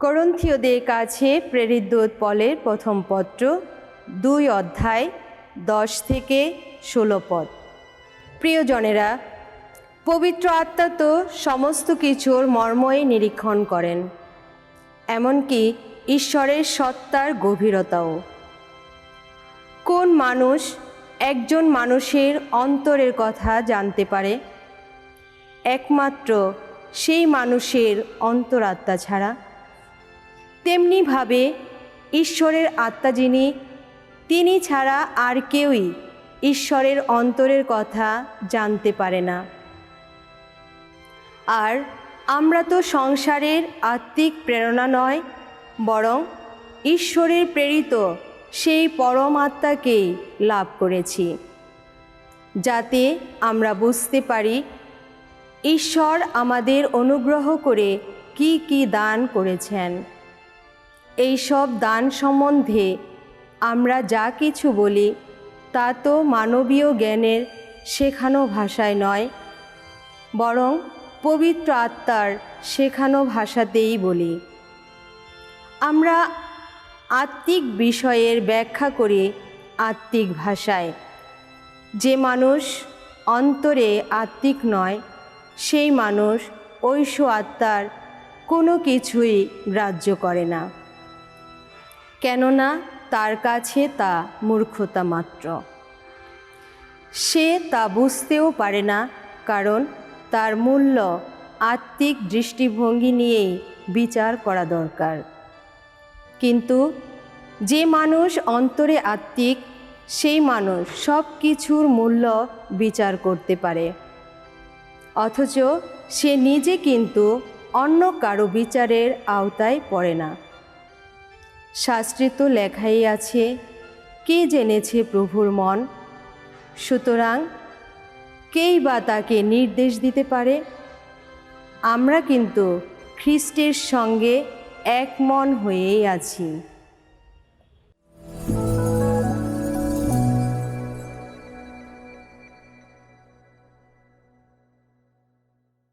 করন্থীয়দের কাছে প্রেরিত পলের প্রথম পত্র, দুই অধ্যায়, দশ থেকে ষোলো পদ। প্রিয়জনেরা, পবিত্র আত্মা তো সমস্ত কিছুর মর্মই নিরীক্ষণ করেন, এমনকি ঈশ্বরের সত্তার গভীরতাও। কোন মানুষ একজন মানুষের অন্তরের কথা জানতে পারে? একমাত্র সেই মানুষের অন্তরাত্মা ছাড়া। তেমনিভাবে ঈশ্বরের আত্মা যিনি, তিনি ছাড়া আর কেউই ঈশ্বরের অন্তরের কথা জানতে পারে না। আর আমরা তো সংসারের আত্মিক প্রেরণা নয়, বরং ঈশ্বরের প্রেরিত সেই পরম আত্মাকেই লাভ করেছি, যাতে আমরা বুঝতে পারি ঈশ্বর আমাদের অনুগ্রহ করে কি কি দান করেছেন। এই সব দান সম্বন্ধে আমরা যা কিছু বলি, তা তো মানবীয় জ্ঞানের শেখানো ভাষায় নয়, বরং পবিত্র আত্মার শেখানো ভাষাতেই বলি। আমরা আত্মিক বিষয়ের ব্যাখ্যা করি আত্মিক ভাষায়। যে মানুষ অন্তরে আত্মিক নয়, সেই মানুষ ঐশ আত্মার কোনো কিছুই গ্রাহ্য করে না। কেননা তার কাছে তা মূর্খতা মাত্র। সে তা বুঝতেও পারে না, কারণ তার মূল্য আত্মিক দৃষ্টিভঙ্গি নিয়েই বিচার করা দরকার। কিন্তু যে মানুষ অন্তরে আত্মিক, সেই মানুষ সব কিছুর মূল্য বিচার করতে পারে। অথচ সে নিজে কিন্তু অন্য কারও বিচারের আওতায় পড়ে না। শাস্ত্রে তো লেখাই আছে, কে জেনেছে প্রভুর মন? সুতরাং, কেই বা তাকে নির্দেশ দিতে পারে? আমরা কিন্তু খ্রিস্টের সঙ্গে এক মন হয়েই আছি।